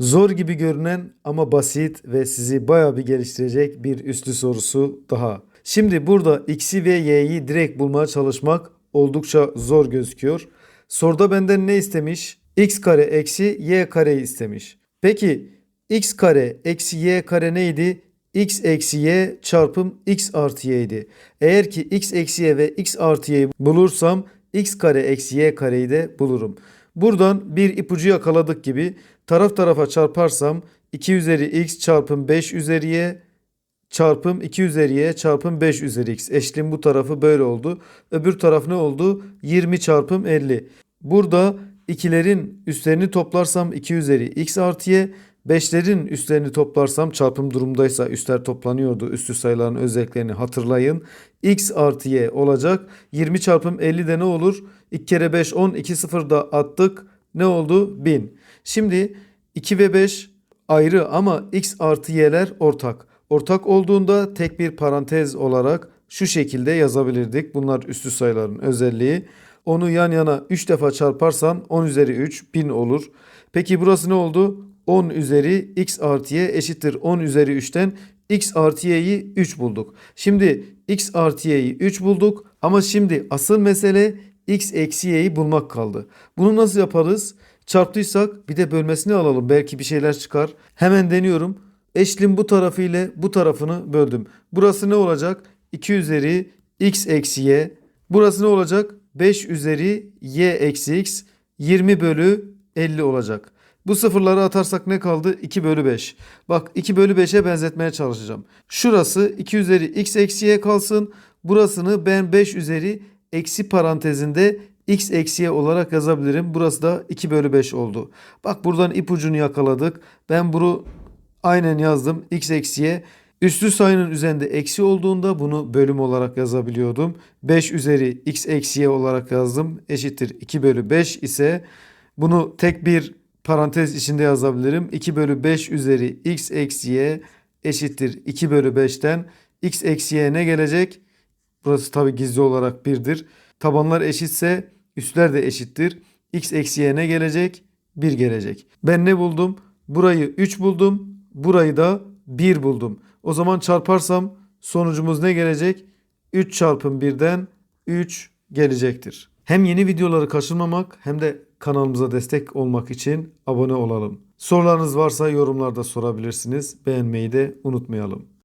Zor gibi görünen ama basit ve sizi bayağı bir geliştirecek bir üslü sorusu daha. Şimdi burada x'i ve y'yi direkt bulmaya çalışmak oldukça zor gözüküyor. Soruda benden ne istemiş? x kare eksi y kareyi istemiş. Peki x kare eksi y kare neydi? x eksi y çarpım x artı y'ydi. Eğer ki x eksi y ve x artı y'yi bulursam x kare eksi y kareyi de bulurum. Buradan bir ipucu yakaladık gibi taraf tarafa çarparsam 2 üzeri x çarpım 5 üzeri y çarpım 2 üzeri y çarpım 5 üzeri x. Eşliğin bu tarafı böyle oldu. Öbür taraf ne oldu? 20 çarpım 50. Burada ikilerin üstlerini toplarsam 2 üzeri x artı y. 5'lerin üstlerini toplarsam çarpım durumdaysa üstler toplanıyordu. Üstü sayıların özelliklerini hatırlayın. x artı y olacak. 20 çarpım 50 de ne olur? 2 kere 5 10. 2 sıfır da attık. Ne oldu? 1000. Şimdi 2 ve 5 ayrı ama x artı y'ler ortak. Ortak olduğunda tek bir parantez olarak şu şekilde yazabilirdik. Bunlar üstü sayıların özelliği. Onu yan yana 3 defa çarparsan 10 üzeri 3 1000 olur. Peki burası ne oldu? 10 üzeri x artı y eşittir 10 üzeri 3'ten x artı y'yi 3 bulduk. Şimdi x artı y'yi 3 bulduk ama şimdi asıl mesele x eksi y'yi bulmak kaldı. Bunu nasıl yaparız? Çarptıysak bir de bölmesini alalım. Belki bir şeyler çıkar. Hemen deniyorum. Eşlin bu tarafı ile bu tarafını böldüm. Burası ne olacak? 2 üzeri x eksi y. Burası ne olacak? 5 üzeri y eksi x. 20 bölü 50 olacak. Bu sıfırları atarsak ne kaldı? 2 bölü 5. Bak 2 bölü 5'e benzetmeye çalışacağım. Şurası 2 üzeri x eksi y kalsın. Burasını ben 5 üzeri eksi parantezinde x eksiye olarak yazabilirim. Burası da 2 bölü 5 oldu. Bak buradan ipucunu yakaladık. Ben bunu aynen yazdım. x eksiye Üslü sayının üzerinde eksi olduğunda bunu bölüm olarak yazabiliyordum. 5 üzeri x eksiye olarak yazdım. Eşittir 2 bölü 5 ise bunu tek bir parantez içinde yazabilirim. 2 bölü 5 üzeri x eksiye eşittir 2 bölü 5'ten x eksiye ne gelecek? Burası tabi gizli olarak 1'dir. Tabanlar eşitse üstler de eşittir. x eksiye ne gelecek? 1 gelecek. Ben ne buldum? Burayı 3 buldum. Burayı da 1 buldum. O zaman çarparsam sonucumuz ne gelecek? 3 çarpım 1'den 3 gelecektir. Hem yeni videoları kaçırmamak hem de kanalımıza destek olmak için abone olalım. Sorularınız varsa yorumlarda sorabilirsiniz. Beğenmeyi de unutmayalım.